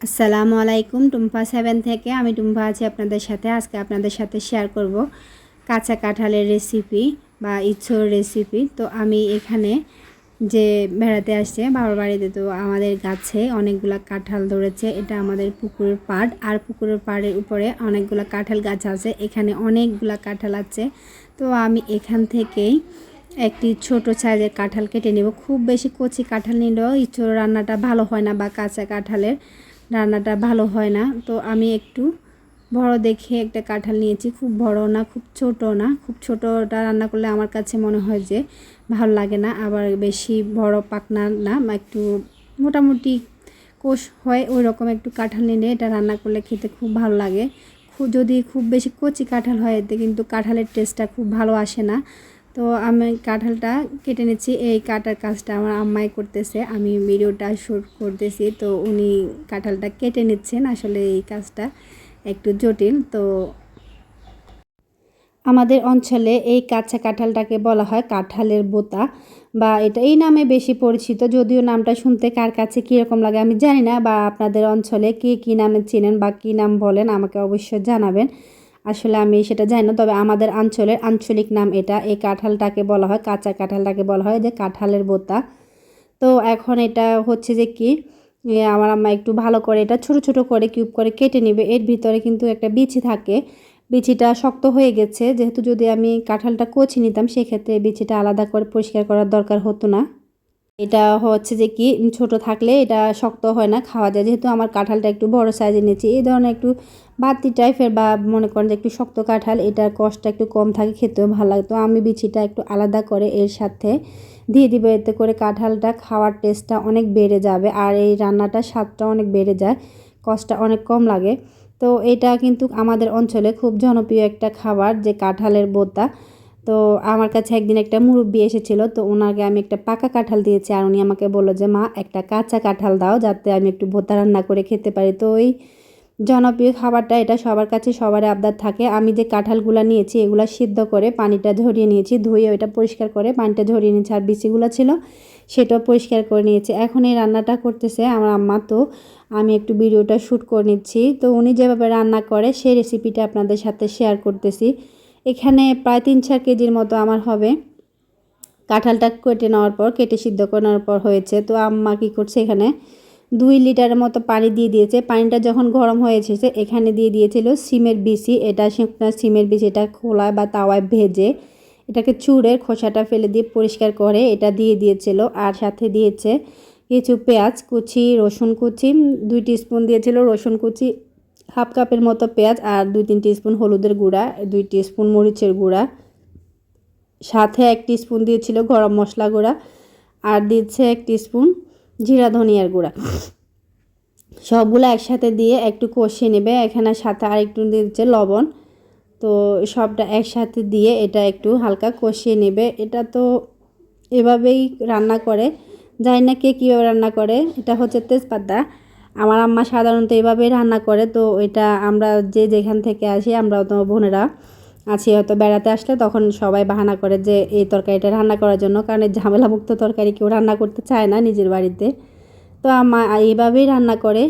আসসালামু আলাইকুম, টুম্পা সেভেন থেকে আমি টুম্পা আছি আপনাদের সাথে। আজকে আপনাদের সাথে শেয়ার করব কাঁচা কাঁঠালের রেসিপি বা ইচ্ছোর রেসিপি তো আমি এখানে যে বেড়াতে আসছে, বাবার বাড়িতে তো আমাদের গাছে অনেকগুলা কাঁঠাল ধরেছে, এটা আমাদের পুকুরের পাড়। আর পুকুরের পাড়ের উপরে অনেকগুলো কাঁঠাল গাছ আছে, এখানে অনেকগুলা কাঁঠাল আছে। তো আমি এখান থেকেই একটি ছোট সাইজের কাঁঠাল কেটে নেব। খুব বেশি কচি কাঁঠাল নিলেও ইঁচড় রান্নাটা ভালো হয় না বা কাঁচা কাঁঠালের রান্নাটা ভালো হয় না। তো আমি একটু বড় দেখে একটা কাঁঠাল নিয়েছি। খুব বড় না, খুব ছোট না। খুব ছোটোটা রান্না করলে আমার কাছে মনে হয় যে ভালো লাগে না। আবার বেশি বড় পাকনা না একটু মোটামুটি কোষ হয় ওই রকম একটু কাঁঠাল নিলে এটা রান্না করলে খেতে খুব ভালো লাগে। যদি খুব বেশি কচি কাঁঠাল হয় এতে কিন্তু কাঁঠালের টেস্টটা খুব ভালো আসে না। তো আমি কাঁঠালটা কেটে নিচ্ছি। এই কাটার কাজটা আমার আম্মাই করতেছে। আমি ভিডিওটা শ্যুট করতেছি। তো উনি কাঁঠালটা কেটে নিচ্ছেন। আসলে এই কাজটা একটু জটিল। তো আমাদের অঞ্চলে এই কাঁচা কাঁঠালটাকে বলা হয় কাঁঠালের বোতা বা এটা এই নামে বেশি পরিচিত। যদিও নামটা শুনতে কার কাছে কীরকম লাগে আমি জানি না, বা আপনাদের অঞ্চলে কে কী নামে চেনেন বা কী নাম বলেন আমাকে অবশ্যই জানাবেন। আসলে আমি সেটা জানি না, তবে আমাদের অঞ্চলের আঞ্চলিক নাম এটা। এই কাঁঠালটাকে বলা হয়, কাঁচা কাঁঠালটাকে বলা হয়, যে কাঁঠালের বোতা। তো এখন এটা হচ্ছে যে কি আমার আম্মা একটু ভালো করে এটা ছোট ছোট করে কিউব করে কেটে নেবে। এর ভিতরে কিন্তু একটা বিচি থাকে। বিচিটা শক্ত হয়ে গেছে। যেহেতু যদি আমি কাঁঠালটা কচি নিতাম, সেক্ষেত্রে বিচিটা আলাদা করে পরিষ্কার করার দরকার হতো না। এটা হচ্ছে যে কি ছোট থাকলে এটা শক্ত হয় না, খাওয়া যায়। যেহেতু আমার কাঁঠালটা একটু বড় সাইজে নিয়েছি, এই ধরনের একটু বাতি টাইপের বা মনে করেন যে একটু শক্ত কাঁঠাল, এটার কষ্টটা একটু কম থাকে, খেতেও ভালো লাগে। তো আমি বিচিটা একটু আলাদা করে এর সাথে দিয়ে দিব, এতে করে কাঁঠালটা খাওয়ার টেস্টটা অনেক বেড়ে যাবে আর এই রান্নাটা স্বাদটা অনেক বেড়ে যায় কষ্টটা অনেক কম লাগে। তো এটা কিন্তু আমাদের অঞ্চলে খুব জনপ্রিয় একটা খাবার যে কাঁঠালের বোতা। তো আমার কাছে একদিন একটা মুরব্বি এসেছিল, তো ওনাকে আমি একটা পাকা কাঁঠাল দিয়েছি আর উনি আমাকে বলল যে, মা, একটা কাঁচা কাঁঠাল দাও যাতে আমি একটু ভোতা রান্না করে খেতে পারি। তো ওই জনপ্রিয় খাবারটা এটা সবার কাছে সবার আবদার থাকে। আমি যে কাঁঠালগুলো নিয়েছি, এগুলো সিদ্ধ করে পানিটা ঝরিয়ে নিয়েছি, ধুয়ে ওইটা পরিষ্কার করে পানিটা ঝরিয়ে নিয়েছি, আর বিচিগুলো ছিল সেটাও পরিষ্কার করে নিয়েছি। এখন এই রান্নাটা করতেছে আমার আম্মা, তো আমি একটু ভিডিওটা শ্যুট করে নিচ্ছি। তো উনি যেভাবে রান্না করে সেই রেসিপিটা আপনাদের সাথে শেয়ার করতেছি। এখানে প্রায় তিন চার কেজির মতো আমার হবে। কাঁঠালটা কেটে নেওয়ার পর, কেটে সিদ্ধ করে নেওয়ার পর হয়েছে। তো আম্মা কী করছে এখানে? দুই লিটারের মতো পানি দিয়ে দিয়েছে। পানিটা যখন গরম হয়ে এসেছে, এখানে দিয়ে দিয়েছিল সিমের বিচি। এটা শুকনো সিমের এটা খোলায় বা তাওয়ায় ভেজে এটাকে চুড়ে খোসাটা ফেলে দিয়ে পরিষ্কার করে এটা দিয়ে দিয়েছিল। আর সাথে দিয়েছে কিছু পেঁয়াজ কুচি, রসুন কুচি, দুই স্পুন দিয়েছিল রসুন কুচি হাফ কাপের মতো পেঁয়াজ আর দুই তিন স্পুন হলুদের গুঁড়া, দুই স্পুন মরিচের গুঁড়া। সাথে এক স্পুন দিয়েছিল গরম মশলা গুঁড়া আর দিচ্ছে এক স্পুন জিরা ধনিয়ার গুঁড়া। সবগুলো একসাথে দিয়ে একটু কষিয়ে নেবে। এখানে সাথে আর একটু দিচ্ছে লবণ। তো সবটা একসাথে দিয়ে এটা একটু হালকা কষিয়ে নেবে। এটা তো এভাবেই রান্না করে। জানি না কে কীভাবে রান্না করে। এটা হচ্ছে তেজপাতা। আমার আম্মা সাধারণত এভাবেই রান্না করে, তো এটা আমরা যে যেখান থেকে আসি আমরা তো বোনেরা আছি। হয়তো বেড়াতে আসলে তখন সবাই বাহানা করে যে, এই তরকারিটা রান্না করার জন্য। কারণ ঝামেলামুক্ত তরকারি কেউ রান্না করতে চায় না নিজের বাড়িতে। তো আমা এইভাবেই রান্না করে।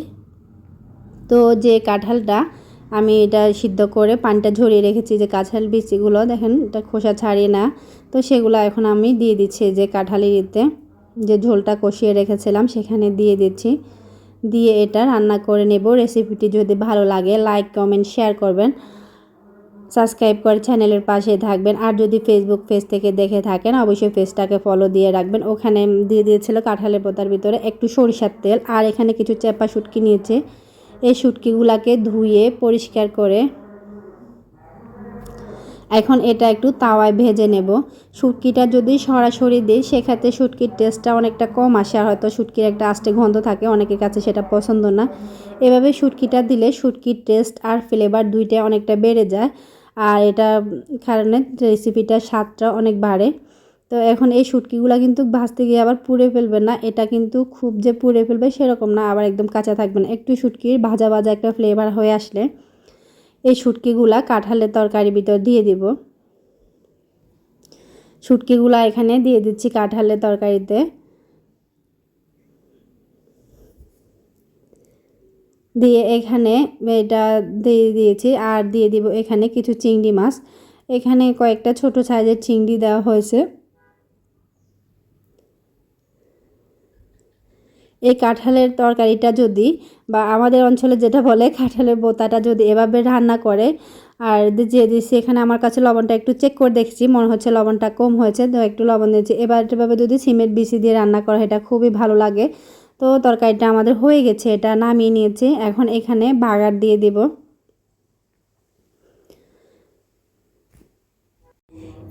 তো যে কাঁঠালটা আমি এটা সিদ্ধ করে পানিটা ঝরিয়ে রেখেছি, যে কাঁঠাল বিচিগুলো দেখেন এটা খোসা ছাড়িয়ে না, তো সেগুলো এখন আমি দিয়ে দিচ্ছি যে কাঁঠালের ইতে। যে ঝোলটা কষিয়ে রেখেছিলাম, সেখানে দিয়ে দিচ্ছি। দিয়ে এটা রান্না করে নেব। রেসিপিটি যদি ভালো লাগে লাইক কমেন্ট শেয়ার করবেন। সাবস্ক্রাইব করে চ্যানেলের পাশে থাকবেন। আর যদি ফেসবুক পেজ থেকে দেখে থাকেন, অবশ্যই পেজটাকে ফলো দিয়ে রাখবেন। ওখানে দিয়ে দিয়েছিল কাঁঠালের পোতার ভিতরে একটু সরিষার তেল। আর এখানে কিছু চেপা শুটকি নিয়েছে। এই শুটকিগুলাকে ধুয়ে পরিষ্কার করে এখন এটা একটু তাওয়ায় ভেজে নেব। শুটকিটা যদি সরাসরি দিই, সেক্ষেত্রে শুটকির টেস্টটা অনেকটা কম আসে আর হয়তো শুটকির একটা আস্তে গন্ধ থাকে, অনেকের কাছে সেটা পছন্দ না। এভাবে শুটকিটা দিলে শুটকির টেস্ট আর ফ্লেভার দুইটা অনেকটা বেড়ে যায় আর এটা কারণে রেসিপিটার স্বাদটা অনেক বাড়ে। তো এখন এই শুটকিগুলো কিন্তু ভাজতে গিয়ে আবার পুড়ে ফেলবে না, এটা কিন্তু খুব যে পুড়ে ফেলবে সেরকম না, আবার একদম কাঁচা থাকবে না। একটু শুটকির ভাজা ভাজা একটা ফ্লেভার হয়ে আসলে এই শুটকিগুলা কাঁঠালের তরকারি ভিতর দিয়ে দিব। শুটকিগুলা এখানে দিয়ে দিচ্ছি কাঁঠালের তরকারিতে। দিয়ে এখানে এটা দিয়ে দিয়েছি আর দিয়ে দিব এখানে কিছু চিংড়ি মাছ। এখানে কয়েকটা ছোট সাইজের চিংড়ি দেওয়া হয়েছে। এই কাঁঠালের তরকারিটা যদি বা আমাদের অঞ্চলে যেটা বলে কাঁঠালের বোতাটা যদি এভাবে রান্না করে, আর যে দিচ্ছি এখানে আমার কাছে লবণটা একটু চেক করে দেখছি, মনে হচ্ছে লবণটা কম হয়েছে, তো একটু লবণ দিয়েছি। এবার এভাবে যদি সিমেন্ট বিসি দিয়ে রান্না করা এটা খুবই ভালো লাগে। তো তরকারিটা আমাদের হয়ে গেছে, এটা নামিয়ে নিয়েছি। এখন এখানে বাগার দিয়ে দিব।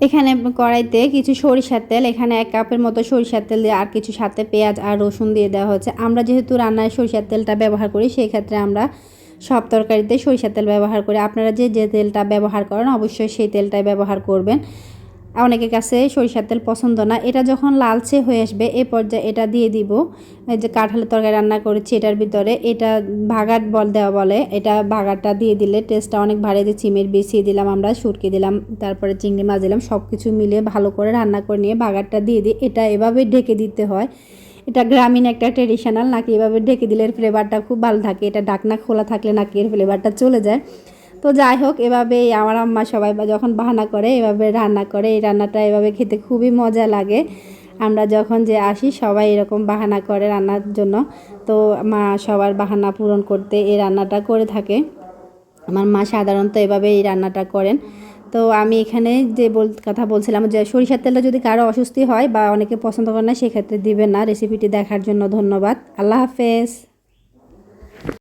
এখানে কড়াইতে কিছু সরিষার তেল, এখানে এক কাপের মতো সরিষার তেল দিয়ে আর কিছু সাথে পেঁয়াজ আর রসুন দিয়ে দেওয়া হচ্ছে। আমরা যেহেতু রান্নায় সরিষার তেলটা ব্যবহার করি সেই ক্ষেত্রে আমরা সব তরকারিতে সরিষার তেল ব্যবহার করি। আপনারা যে যে তেলটা ব্যবহার করেন, অবশ্যই সেই তেলটাই ব্যবহার করবেন। অনেকের কাছে সরিষার তেল পছন্দ না। এটা যখন লালচে হয়ে আসবে, এ পর্যায়ে এটা দিয়ে দিব। এই যে কাঁঠালের তরকারি রান্না করেছি, এটার ভিতরে এটা ভাগাট বল দেওয়া বলে, এটা ভাগাটটা দিয়ে দিলে টেস্টটা অনেক ভারী। যে চিমের বেশি দিলাম আমরা সুটকি দিলাম, তারপরে চিংড়ি মাছ দিলাম সব কিছু মিলিয়ে ভালো করে রান্না করে নিয়ে ভাগাটটা দিয়ে দিই। এটা এভাবে ঢেকে দিতে হয়। এটা গ্রামীণ একটা ট্রেডিশনাল, নাকি এভাবে ঢেকে দিলে এর ফ্লেভারটা খুব ভালো থাকে। এটা ডাকনা খোলা থাকলে নাকি এর ফ্লেভারটা চলে যায়। তো যাই হোক এভাবে আমার আম্মা সবাই যখন বাহানা করে, এভাবে রান্না করে। এই রান্নাটা এভাবে খেতে খুবই মজা লাগে। আমরা যখন যে আসি, সবাই এরকম বাহানা করে রান্নার জন্য। তো মা সবার বাহানা পূরণ করতে এই রান্নাটা করে থাকে। আমার মা সাধারণত এভাবে এই রান্নাটা করেন। তো আমি এখানে যে বল, কথা বলছিলাম যে সরিষার তেলটা যদি কারও অস্বস্তি হয় বা অনেকে পছন্দ করে না, সেক্ষেত্রে দিবেন না। রেসিপিটি দেখার জন্য ধন্যবাদ। আল্লাহ হাফেজ।